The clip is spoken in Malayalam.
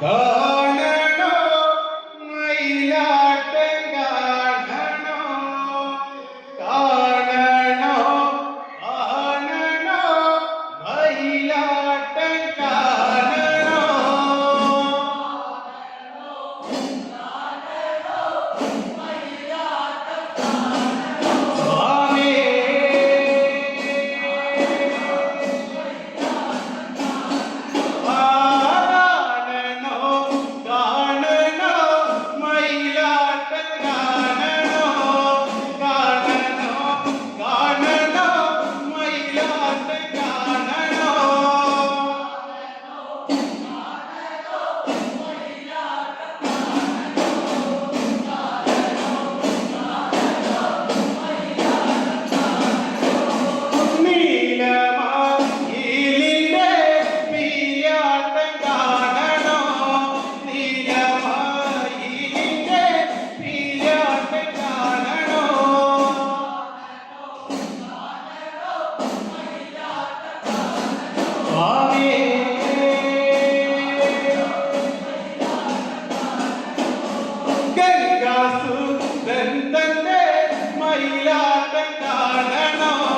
Cơm. യേശുദാസു തന്റെ മയിലാട്ടം കാണണം?